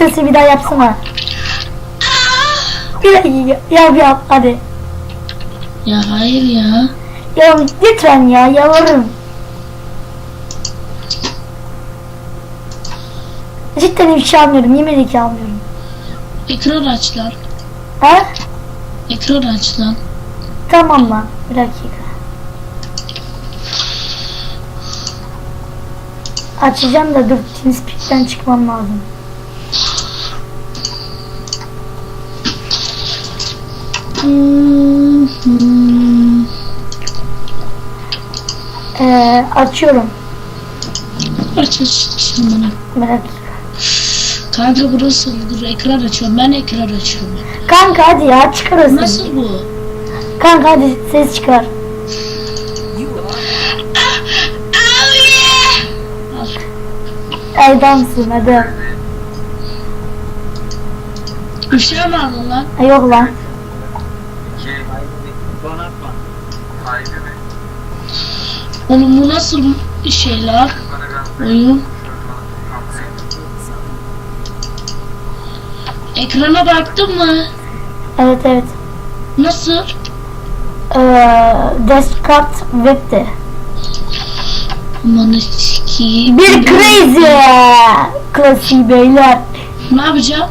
sesi bir daha yapsana. Bir yap yap hadi. Ya hayır ya. Ya lütfen ya yalvarırım. Cidden bir şey almıyorum. Yemin ki almıyorum. Ekran aç lan. Ha? Ekran aç lan. Tamam lan. Bir dakika. Açacağım da dur. TeamSpeak'ten çıkmam lazım. Ee, açıyorum. Aç aç şimdi bana. Dakika. Kanka burası dur ekran açıyorum. Ben ekran açıyorum. Kanka hadi ya çıkar o sesi. Nasıl bu? Kanka hadi ses çıkar. Evdansın hadi. Bir şey mi aldın lan? Yok lan. Oğlum bu nasıl şey lan? Oyun. Ekrana baktın mı? Evet evet. Nasıl? Ee, Desktop web'de. Sikiyim. Bir crazy. Klasiği beyler. Ne yapacağım?